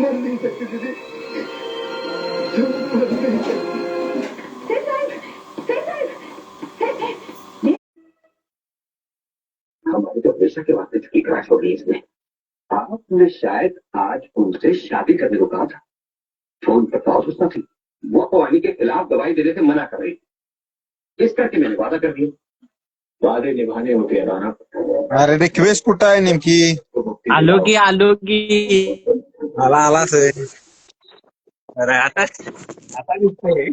मर नहीं सकती दीदी तुम मर नहीं सकती हमारी तो हमेशा के वास्ते की क्रैश हो गई इसमें। आपने शायद आज उनसे शादी करने को कहा था। फ़ोन पर तो उसना थी। वो कवानी के खिलाफ दवाई देने से मना कर रही थी। इस करके मैंने वादा कर दिया। वादे निभाने होते हैं राना अरे रिक्वेस्ट आहे नेमकी मुक्ति की आलो की। आला आला सर अरे आता आता दिसतंय.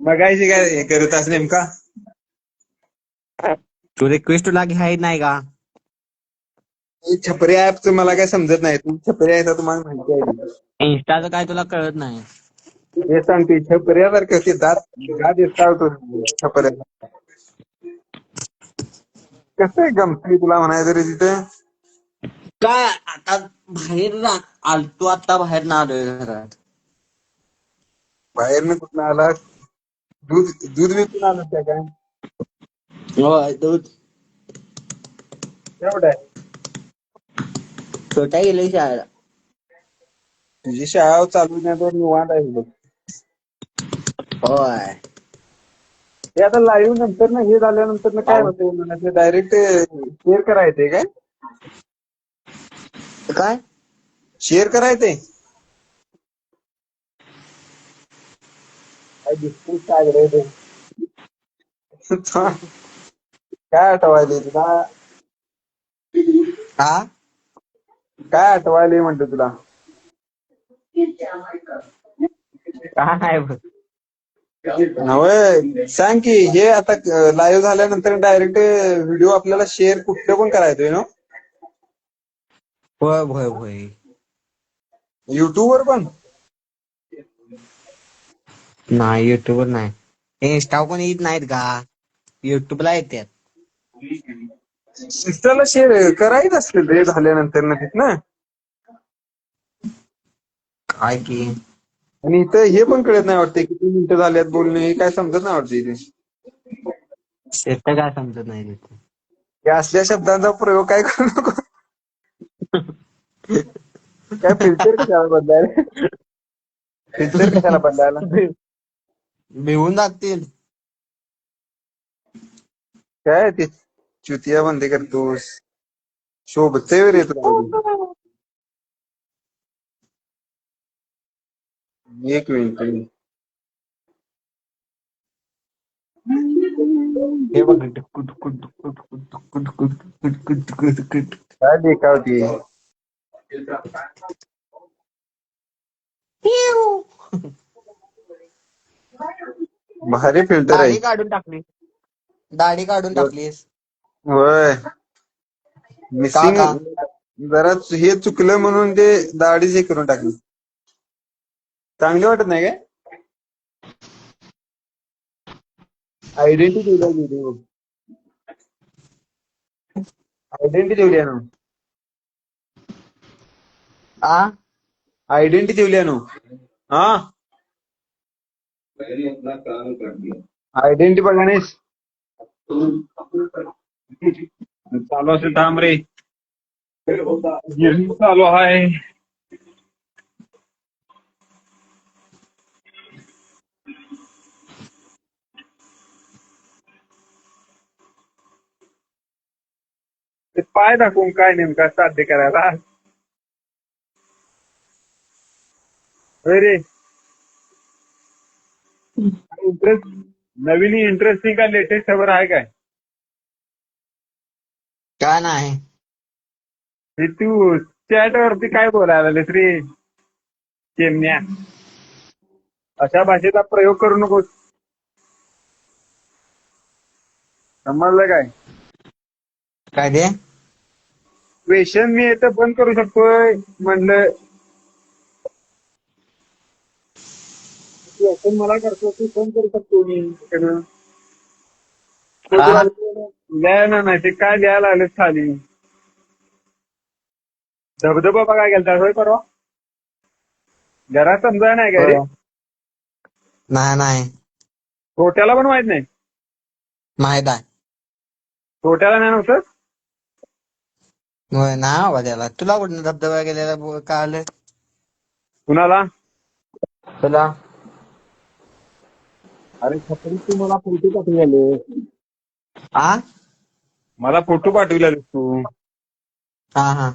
बघायची काय हे करत असं नेमका? तू रिक्वेस्ट तुला घ्याय नाही का? हे छपरी ऍपच मला काय समजत नाही. तू छपरी आहे तुम्हाला माहिती आहे इन्स्टाचं काय तुला कळत नाही? हे सांगते छपऱ्यासारखं ते दात दात दिसतो छपऱ्या कसं गमती तुला म्हणायचं रे तिथे? काय? आता बाहेर ना आलतो आता बाहेर ना आलोय घरात. बाहेरनं कुठं आला? दूध दूध विकून आलं त्या काय? होय दूध. एवढं आहे? छोट्या गेले शाळेला. तुझी शाळा चालू नाही तर निवांत आहे बघ. होय. ते आता लाईव्ह नंतर ना हे झाल्यानंतर ना काय होते डायरेक्ट शेअर करायचे काय? काय? शेअर करायचे काय दिसतो काय रे ते? काय आठवायले तुला? हा? काय आठवायले म्हणतो तुला? काय नाही बघ. नव्हे सांग की हे आता लाईव्ह झाल्यानंतर डायरेक्ट व्हिडिओ आपल्याला शेअर कुठलं पण करायचंय ना होय होय होय. युट्यूब वर पण? नाही युट्यूबवर नाही. इंस्टा पण येत नाहीत का? युट्यूबला येतात इंस्टाला शेअर करायचं असतील रे झाल्यानंतर ना? तिथनं काय की? आणि इथं हे पण कळत नाही वाटते किती मिनिटं झाल्यात बोलणे हे काय समजत नाही वाटते इथे शेत काय समजत नाही तिथे या असल्या शब्दांचा प्रयोग काय करू नको. काय फिल्टर कशाला बदलायला फिल्टर कशाला बदलायला मिळून जातील काय ते चुतिया बंदी करतोस शोभते रे तुला एक मिनिट हे बघ काय देखावती भारी फिल्टर दाढी आहे काढून टाकली. दाढी काढून टाकलीस. होय. मिसिंग का? जरा हे चुकलं म्हणून ते दाढीच हे करून टाकली. चांगली वाटत नाही काय? आयडेंटिटी ठेवली आयडेंटिटी ठेवली आहे ना. ఐడెంటిటీ ఇవ్వలేను ఐడెంటిటీ बघ गणेश चालू असेल थांब चालू आहे. ते पाय दाखवून काय नेमका साध्य करायला. रे. इंटरेस्ट नवीन इंटरेस्टिंग का लेटेस्ट खबर आहे काय? काय नाही. हे तू चॅट वरती काय बोलायला लागलेस रे? चिमण्या अशा भाषेचा प्रयोग करू नकोस. समजलं काय? काय ते? क्वेश्चन मी इथं बंद करू शकतोय म्हणलं. क्वेश्चन मला करतो तू बंद करू शकतो मी. हा? लिहायला नाही ते काय लिहायला आलेत खाली? धबधबा बघा गेलता होय परवा? जरा समजा नाही काय रे? नाही नाही. छोट्याला पण माहीत नाही? माहीत आहे. छोट्याला नाही नव्हतं? होय नाही तुला कुठं धबधबा गेलेला ब- कळालं कुणाला? तुला? अरे छत्री तू मला फोटो पाठवले आ? मला फोटो पाठवलेले तू. हा हा.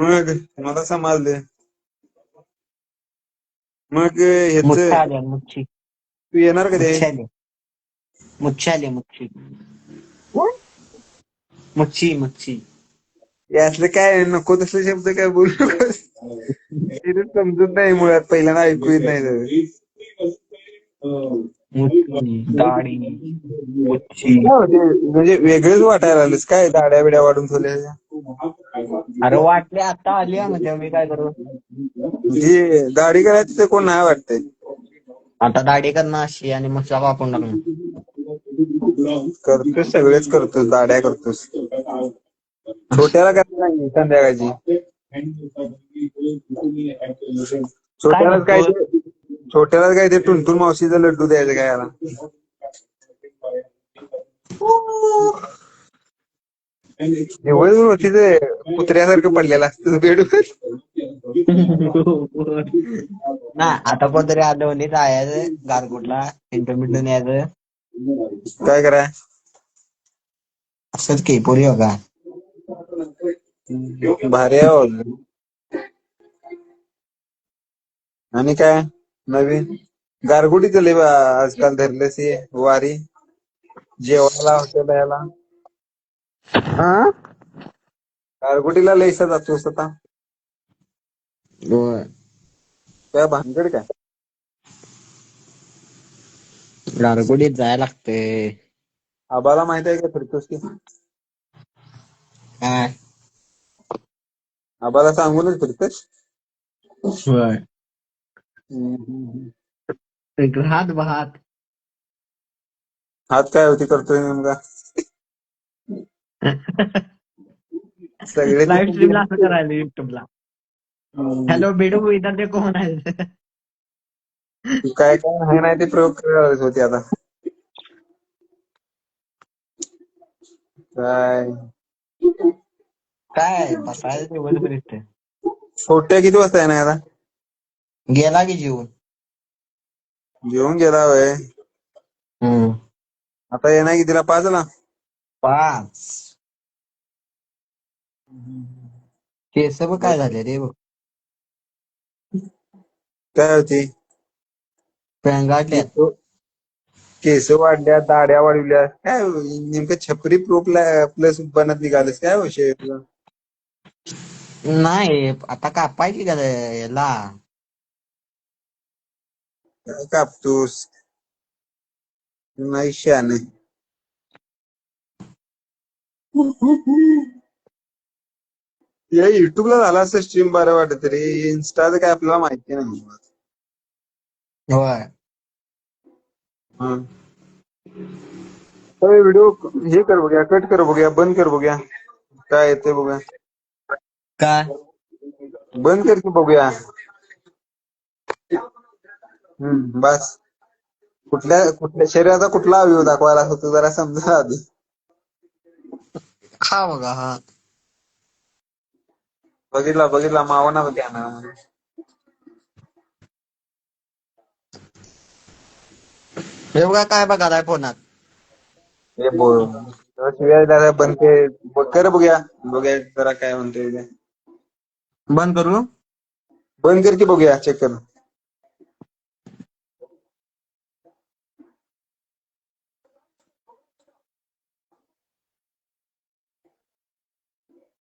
मग मला समजले मग ह्याच मुच्छी आले मुच्छी तू येणार कधी? मुच्छी आले. मुच्छी आले मुच्छी मुच्छी मुच्छी यातलं काय नको तसले शब्द काय बोलू नकोस. ते समजत नाही मुळात. पहिल्यांदा ऐकू येत नाही तर. दाढी? म्हणजे वेगळंच वाटायला लागलंस काय दाड्या बिड्या वाढून ठेवल्या अरे वाटले आता आली म्हणजे मी काय करू? जी दाढी करायची ते कोण नाही वाटतंय. आता दाढी करणं अशी आणि मग वापरून टाकणं करतोस सगळेच करतोस दाड्या करतोस. छोट्याला काय नाही संध्याकाळची. छोट्याला काय छोट्याला काय ते टुनटुन मावशीचा लड्डू द्यायचं काय याला? दिवसभर होती ते कुत्र्यासारखं पडलेलं असतं बेडवर. ना आता कोणतरी आदवणीत जायचं गारगोटला इंटरमीडियट मिटून यायचं. काय कराय असंच की पोरी हो का? भारी आहे बाबा. आणि काय? नवीन गारगुटी चले बा आजकाल धरलेस हे वारी. जेवायला हॉटेल यायला. हा गारगुटीला लयसा जातोस आता. होय. काय भानगड काय? गारगोडीत जायला लागते आबाला माहीत आहे का फिरतोस की? काय? आबाला सांगूनच फिरतोस? होय. एक हात बहात. हात काय होती करतोय नेमका? सगळे लाईव्ह स्ट्रीमला असं करायला युट्यूबला हॅलो बेडू इधर ते कोण आहे? तू काय काय नाही नाही ते प्रयोग करायला होते आता. काय? काय बसायला दिवसभर इथे छोट्या किती वाजता आहे ना आता? गेला की जीवन जेवून गेला वय आता येणार की तिला पाचला पाच केस बघ काय झाले रे बघ काय होती पेंगाटल्यात केस वाढल्या दाड्या वाढवल्या काय नेमकं छपरी प्रो प्लस बनत निघालस काय विषय तुझा? नाही आता कापायची का रे याला कापतोस नाही शाने या युट्यूबला झाला असं स्ट्रीम बरं वाटत रे इन्स्टाचं काय आपल्याला माहिती नाही होय. व्हिडिओ हे कर बघूया कट कर बघूया बंद कर बघूया. काय येते बघूया. काय? बंद कर की बघूया. हम्म बस. कुठल्या कुठल्या शरीराचा कुठला अवयव दाखवायला होतो जरा समजा आधी. खा बघा हा. बघितला बघितला मावना होत्या ना हे बघा काय बघा फोनात? हे बोल. शिवाय दादा बंद कर बघ- कर बघूया. बघूया जरा काय म्हणतोय ते. बंद करू? बंद कर की बघूया चेक कर.